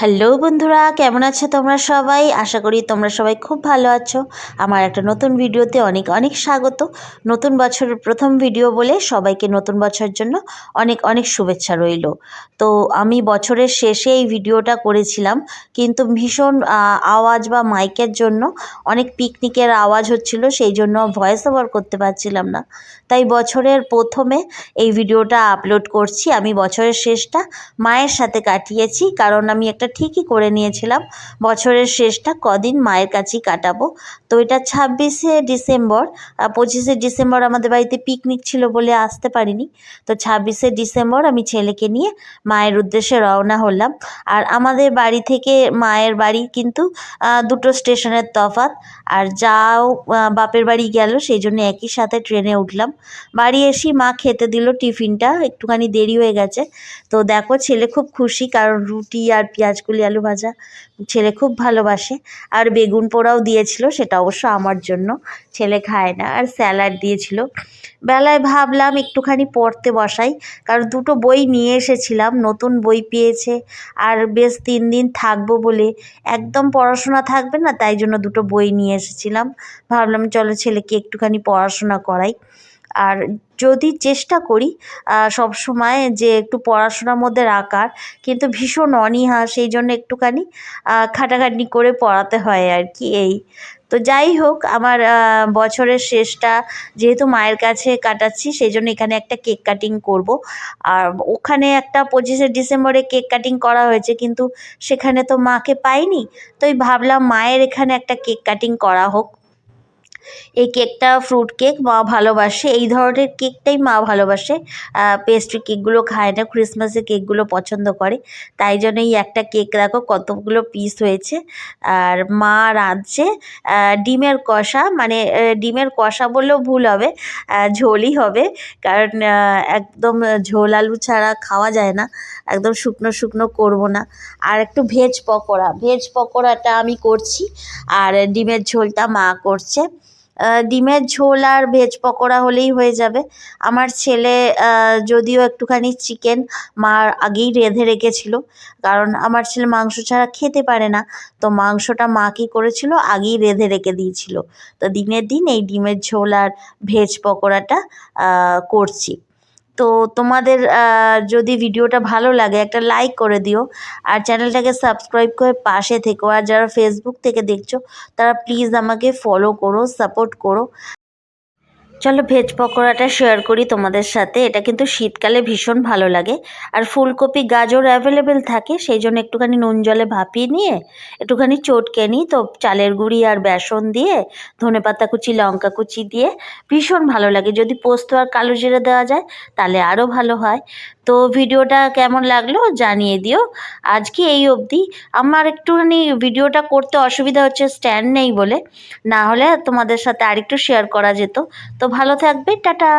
Hello বন্ধুরা, কেমন আছো তোমরা সবাই? আশা করি তোমরা সবাই খুব ভালো আছো। আমার একটা নতুন ভিডিওতে অনেক অনেক স্বাগত। নতুন বছরের প্রথম ভিডিও বলে সবাইকে নতুন বছরের জন্য অনেক অনেক শুভেচ্ছা রইল। তো আমি বছরের শেষে এই ভিডিওটা করেছিলাম, কিন্তু ভীষণ আওয়াজ বা মাইকের জন্য অনেক পিকনিকের আওয়াজ হচ্ছিল, সেই জন্য ভয়েস ওভার করতে পারছিলাম না। তাই বছরের প্রথমে এই ভিডিওটা আপলোড করছি। আমি বছরের শেষটা মায়ের সাথে কাটিয়েছি, কারণ আমি একটা ঠিকই করে নিয়েছিলাম। বছরের শেষটা কদিন মায়ের কাছেই কাটাবো। তো এটা ছাব্বিশে ডিসেম্বর পঁচিশে ডিসেম্বর আমাদের বাড়িতে পিকনিক ছিল বলে আসতে পারিনি। তো ছাব্বিশে ডিসেম্বর আমি ছেলেকে নিয়ে মায়ের উদ্দেশ্যে রওনা হলাম। আর আমাদের বাড়ি থেকে মায়ের বাড়ি কিন্তু দুটো স্টেশনের তফাৎ। আর যাও বাপের বাড়ি গেল, সেই জন্য একই সাথে ট্রেনে উঠলাম। বাড়ি এসেই মা খেতে দিল টিফিনটা, একটুখানি দেরি হয়ে গেছে। তো দেখো ছেলে খুব খুশি, কারণ রুটি আর পেঁয়াজ কলি আলু ভাজা। ছেলে খুব ভালোবাসে। আর বেগুন পোড়াও দিয়েছিল, সেটা অবশ্য আমার জন্য। ছেলে খায় না, আর স্যালাড দিয়েছিল। বেলায় ভাবলাম একটুখানি পড়তে বসাই, কারণ দুটো বই নিয়ে এসেছিলাম, নতুন বই পেয়েছে, আর বেশ তিন দিন থাকব বলে। একদম পড়াশোনা থাকবে না, তাই জন্য দুটো বই নিয়ে এসেছিলাম। ভাবলাম চলো ছেলেকে একটুখানি পড়াশোনা করাই। আর যদি চেষ্টা করি সব সময় যে একটু পড়াশোনার মধ্যে রাখার, কিন্তু ভীষণ অনীহা, সেই জন্য একটুখানি খাটাখাটনি করে পড়াতে হয় আর কি এই। তো যাই হোক, আমার বছরের শেষটা যেহেতু মায়ের কাছে কাটাচ্ছি, সেই জন্য এখানে একটা কেক কাটিং করব। আর ওখানে একটা পঁচিশে ডিসেম্বরে কেক কাটিং করা হয়েছে, কিন্তু সেখানে তো মাকে পাইনি। তো ভাবলাম মায়ের এখানে একটা কেক কাটিং করা হোক। এই কেকটা ফ্রুট কেক মা ভালোবাসে। এই ধরনের কেকটাই মা ভালোবাসে। পেস্ট্রি কেকগুলো খায় না ক্রিসমাসের কেকগুলো পছন্দ করে। তাই জন্য এই একটা কেক দেখো, কতগুলো পিস হয়েছে। আর মা রাঁধছে ডিমের কষা। মানে ডিমের কষা বললেও ভুল হবে ঝোলই হবে। কারণ একদম ঝোল আলু ছাড়া খাওয়া যায় না। একদম শুকনো শুকনো করব না। আর একটু ভেজ পকোড়া। ভেজ পকোড়াটা আমি করছি। আর ডিমের ঝোলটা মা করছে। ডিমের ঝোল আর ভেজ পকোড়া হলেই হয়ে যাবে। আমার ছেলে যদিও একটুখানি চিকেন মার আগেই রেঁধে রেখেছিল। কারণ আমার ছেলে মাংস ছাড়া খেতে পারে না। তো মাংসটা মা কী করেছিল? আগেই রেঁধে রেখে দিয়েছিল। তো দিনের দিন এই ডিমের ঝোল আর ভেজ পকোড়াটা করছি। তো তোমাদের যদি ভিডিওটা ভালো লাগে, একটা লাইক করে দিও। আর চ্যানেলটাকে সাবস্ক্রাইব করে পাশে থেকো। আর যারা ফেসবুক থেকে দেখছ, তারা প্লিজ আমাকে ফলো করো সাপোর্ট করো। চলো ভেজ পকোড়াটা শেয়ার করি তোমাদের সাথে। এটা কিন্তু শীতকালে ভীষণ ভালো লাগে। আর ফুলকপি, গাজর অ্যাভেলেবেল থাকে, সেই জন্য একটুখানি নুন জলে ভাপিয়ে নিয়ে একটুখানি চটকে নিই। তো চালের গুঁড়ি আর বেসন দিয়ে ধনেপাতা কুচি, লঙ্কা কুচি দিয়ে ভীষণ ভালো লাগে। যদি পোস্ত আর কালো জিরে দেওয়া যায়, তাহলে আরও ভালো হয়। তো ভিডিওটা কেমন লাগল জানিয়ে দিও। আজকে এই অবধি। আমার একটুখানি ভিডিওটা করতে অসুবিধা হচ্ছে স্ট্যান্ড নেই বলে। না হলে তোমাদের সাথে আরেকটু শেয়ার করা যেত। তো ভালো থাকবে টাটা।